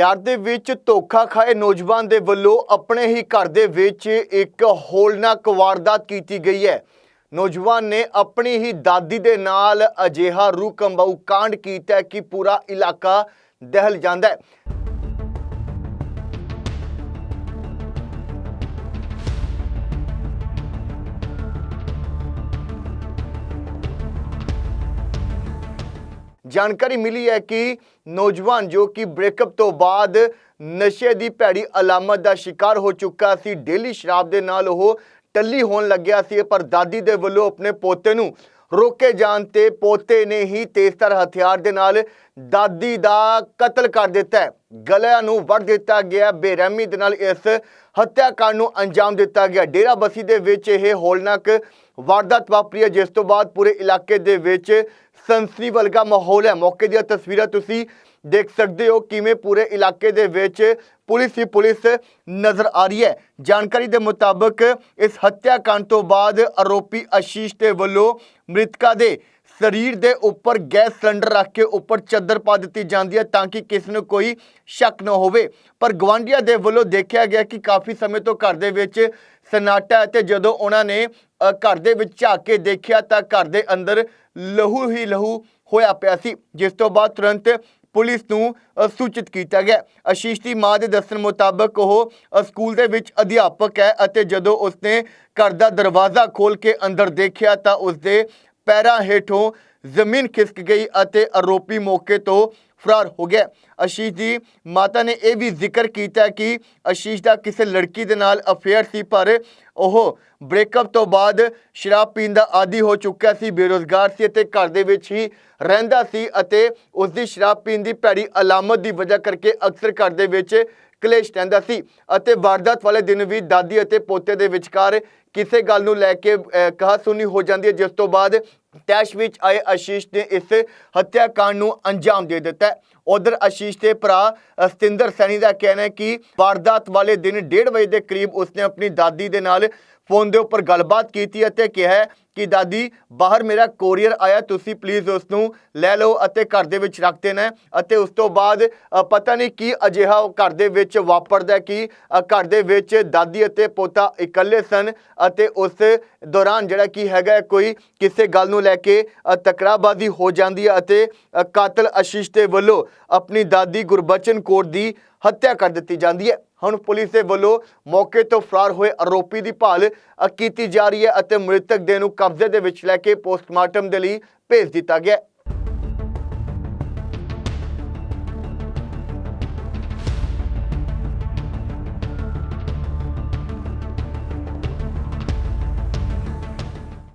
ਪਿਆਰ ਦੇ ਵਿੱਚ ਧੋਖਾ ਖਾਏ ਨੌਜਵਾਨ ਦੇ ਵੱਲੋਂ ਆਪਣੇ ਹੀ ਘਰ ਦੇ ਵਿੱਚ ਇੱਕ ਹੋਲਨਾਕ ਵਾਰਦਾਤ ਕੀਤੀ ਗਈ ਹੈ। ਨੌਜਵਾਨ ਨੇ ਆਪਣੀ ਹੀ ਦਾਦੀ ਦੇ ਨਾਲ ਅਜਿਹਾ ਰੂਹ ਕੰਬਾਊ ਕਾਂਡ ਕੀਤਾ ਕਿ ਪੂਰਾ ਇਲਾਕਾ ਦਹਿਲ ਜਾਂਦਾ ਹੈ। ਜਾਣਕਾਰੀ ਮਿਲੀ ਹੈ ਕਿ ਨੌਜਵਾਨ ਜੋ ਕਿ ਬ੍ਰੇਕਅਪ ਤੋਂ ਬਾਅਦ ਨਸ਼ੇ ਦੀ ਭੈੜੀ ਅਲਾਮਤ ਦਾ ਸ਼ਿਕਾਰ ਹੋ ਚੁੱਕਾ ਸੀ, ਡੇਲੀ ਸ਼ਰਾਬ ਦੇ ਨਾਲ ਉਹ ਟੱਲੀ ਹੋਣ ਲੱਗਿਆ ਸੀ ਪਰ ਦਾਦੀ ਦੇ ਵੱਲੋਂ ਆਪਣੇ ਪੋਤੇ ਨੂੰ ਰੋਕੇ ਜਾਣ ਤੇ ਪੋਤੇ ਨੇ ਹੀ ਤੇਜ਼ਤਰ ਹਥਿਆਰ ਦੇ ਨਾਲ ਦਾਦੀ ਦਾ ਕਤਲ ਕਰ ਦਿੱਤਾ ਗਲਿਆਂ ਨੂੰ ਵੱਢ ਦਿੱਤਾ ਗਿਆ, ਬੇਰਹਿਮੀ ਦੇ ਨਾਲ ਇਸ ਹੱਤਿਆਕਾਂਡ ਨੂੰ ਅੰਜਾਮ ਦਿੱਤਾ ਗਿਆ। ਡੇਰਾ ਬਸੀ ਦੇ ਵਿੱਚ ਇਹ ਹੋਲਨਾਕ ਵਾਰਦਾਤ ਵਾਪਰੀ ਹੈ, ਜਿਸ ਤੋਂ ਬਾਅਦ ਪੂਰੇ ਇਲਾਕੇ ਦੇ ਵਿੱਚ ਸਨਸਨੀ ਵਰਗਾ ਮਾਹੌਲ ਹੈ। ਮੌਕੇ ਦੀਆਂ ਤਸਵੀਰਾਂ ਤੁਸੀਂ ਦੇਖ ਸਕਦੇ ਹੋ ਕਿਵੇਂ ਪੂਰੇ ਇਲਾਕੇ ਦੇ ਵਿੱਚ ਪੁਲਿਸ ਹੀ ਪੁਲਿਸ ਨਜ਼ਰ ਆ ਰਹੀ ਹੈ। ਜਾਣਕਾਰੀ ਦੇ ਮੁਤਾਬਕ ਇਸ ਹੱਤਿਆਕਾਂਡ ਤੋਂ ਬਾਅਦ ਆਰੋਪੀ ਆਸ਼ੀਸ਼ ਦੇ ਵੱਲੋਂ ਮ੍ਰਿਤਕਾ ਦੇ ਸਰੀਰ ਦੇ ਉੱਪਰ ਗੈਸ ਸਿਲੰਡਰ ਰੱਖ ਕੇ ਉੱਪਰ ਚਾਦਰ ਪਾ ਦਿੱਤੀ ਜਾਂਦੀ ਹੈ ਤਾਂ ਕਿ ਕਿਸੇ ਨੂੰ ਕੋਈ ਸ਼ੱਕ ਨਾ ਹੋਵੇ। ਪਰ ਗਵਾਂਢੀਆਂ ਦੇ ਵੱਲੋਂ ਦੇਖਿਆ ਗਿਆ ਕਿ ਕਾਫੀ ਸਮੇਂ ਤੋਂ ਘਰ ਦੇ ਵਿੱਚ ਸਨਾਟਾ ਅਤੇ ਜਦੋਂ ਉਹਨਾਂ ਨੇ ਘਰ ਦੇ ਵਿੱਚ ਝਾਕ ਕੇ ਦੇਖਿਆ ਤਾਂ ਘਰ ਦੇ ਅੰਦਰ ਲਹੂ ਹੀ ਲਹੂ ਹੋਇਆ ਪਿਆ ਸੀ, ਜਿਸ ਤੋਂ ਬਾਅਦ ਤੁਰੰਤ ਪੁਲਿਸ ਨੂੰ ਸੂਚਿਤ ਕੀਤਾ ਗਿਆ। ਆਸ਼ੀਸ਼ ਦੀ ਮਾਂ ਦੇ ਦੱਸਣ ਮੁਤਾਬਕ ਉਹ ਸਕੂਲ ਦੇ ਵਿੱਚ ਅਧਿਆਪਕ ਹੈ ਅਤੇ ਜਦੋਂ ਉਸਨੇ ਘਰ ਦਾ ਦਰਵਾਜ਼ਾ ਖੋਲ ਕੇ ਅੰਦਰ ਦੇਖਿਆ ਤਾਂ ਉਸਦੇ ਪੈਰਾਂ ਹੇਠੋਂ ਜ਼ਮੀਨ ਖਿਸਕ ਗਈ ਅਤੇ ਆਰੋਪੀ ਮੌਕੇ ਤੋਂ ਫਰਾਰ ਹੋ ਗਿਆ। ਅਸ਼ੀਸ਼ ਦੀ ਮਾਤਾ ਨੇ ਇਹ ਵੀ ਜ਼ਿਕਰ ਕੀਤਾ ਕਿ ਆਸ਼ੀਸ਼ ਦਾ ਕਿਸੇ ਲੜਕੀ ਦੇ ਨਾਲ ਅਫੇਅਰ ਸੀ, ਪਰ ਉਹ ਬ੍ਰੇਕਅਪ ਤੋਂ ਬਾਅਦ ਸ਼ਰਾਬ ਪੀਣ ਦਾ ਆਦੀ ਹੋ ਚੁੱਕਿਆ ਸੀ, ਬੇਰੋਜ਼ਗਾਰ ਸੀ ਅਤੇ ਘਰ ਦੇ ਵਿੱਚ ਹੀ ਰਹਿੰਦਾ ਸੀ ਅਤੇ ਉਸ ਦੀ ਸ਼ਰਾਬ ਪੀਣ ਦੀ ਭੈੜੀ ਅਲਾਮਤ ਦੀ ਵਜ੍ਹਾ ਕਰਕੇ ਅਕਸਰ ਘਰ ਦੇ ਵਿੱਚ ਕਲੇਸ਼ ਰਹਿੰਦਾ ਸੀ ਅਤੇ ਵਾਰਦਾਤ ਵਾਲੇ ਦਿਨ ਵੀ ਦਾਦੀ ਅਤੇ ਪੋਤੇ ਦੇ ਵਿਚਕਾਰ ਕਿਸੇ ਗੱਲ ਨੂੰ ਲੈ ਕੇ ਅਹ, ਕਹਾ ਸੁਣੀ ਹੋ ਜਾਂਦੀ ਹੈ ਜਿਸ ਤੋਂ ਬਾਅਦ ਤੈਸ਼ ਵਿੱਚ ਆਏ ਆਸ਼ੀਸ਼ ਨੇ ਇਸ ਹੱਤਿਆਕਾਂਡ ਨੂੰ ਅੰਜਾਮ ਦੇ ਦਿੱਤਾ ਉਧਰ ਆਸ਼ੀਸ਼ ਦੇ ਭਰਾ ਸਤਿੰਦਰ ਸੈਣੀ ਦਾ ਕਹਿਣਾ ਹੈ ਕਿ ਵਾਰਦਾਤ ਵਾਲੇ ਦਿਨ 1:30 ਵਜੇ ਦੇ ਕਰੀਬ ਉਸਨੇ ਆਪਣੀ ਦਾਦੀ ਦੇ ਨਾਲ ਫੋਨ ਦੇ ਉੱਪਰ ਗੱਲਬਾਤ ਕੀਤੀ ਅਤੇ ਕਿਹਾ ਕਿ, ਦਾਦੀ, ਬਾਹਰ ਮੇਰਾ ਕੋਰੀਅਰ ਆਇਆ, ਤੁਸੀਂ ਪਲੀਜ਼ ਉਸ ਨੂੰ ਲੈ ਲਓ ਅਤੇ ਘਰ ਦੇ ਵਿੱਚ ਰੱਖ ਦੇਣਾ ਅਤੇ ਉਸ ਤੋਂ ਬਾਅਦ ਪਤਾ ਨਹੀਂ ਕੀ ਅਜਿਹਾ ਉਹ ਘਰ ਦੇ ਵਿੱਚ ਵਾਪਰਦਾ ਕਿ ਘਰ ਦੇ ਵਿੱਚ ਦਾਦੀ ਅਤੇ ਪੋਤਾ ਇਕੱਲੇ ਸਨ ਅਤੇ ਉਸ ਦੌਰਾਨ ਜਿਹੜਾ ਕੀ ਹੈਗਾ ਕੋਈ ਕਿਸੇ ਗੱਲ ਨੂੰ ਲੈ ਕੇ ਤਕਰਾਬਾਜ਼ੀ ਹੋ ਜਾਂਦੀ ਹੈ ਅਤੇ ਕਾਤਲ ਆਸ਼ੀਸ਼ ਦੇ ਵੱਲੋਂ ਆਪਣੀ ਦਾਦੀ ਗੁਰਬਚਨ ਕੌਰ ਦੀ ਹੱਤਿਆ ਕਰ ਦਿੱਤੀ ਜਾਂਦੀ ਹੈ। ਹੁਣ ਪੁਲਿਸ ਦੇ ਵੱਲੋਂ ਮੌਕੇ ਤੋਂ ਫਰਾਰ ਹੋਏ ਆਰੋਪੀ ਦੀ ਭਾਲ ਕੀਤੀ ਜਾ ਰਹੀ ਹੈ ਅਤੇ ਮ੍ਰਿਤਕ ਦੇ ਨੂੰ ਕਬਜ਼ੇ ਦੇ ਵਿੱਚ ਲੈ ਕੇ ਪੋਸਟਮਾਰਟਮ ਦੇ ਲਈ ਭੇਜ ਦਿੱਤਾ ਗਿਆ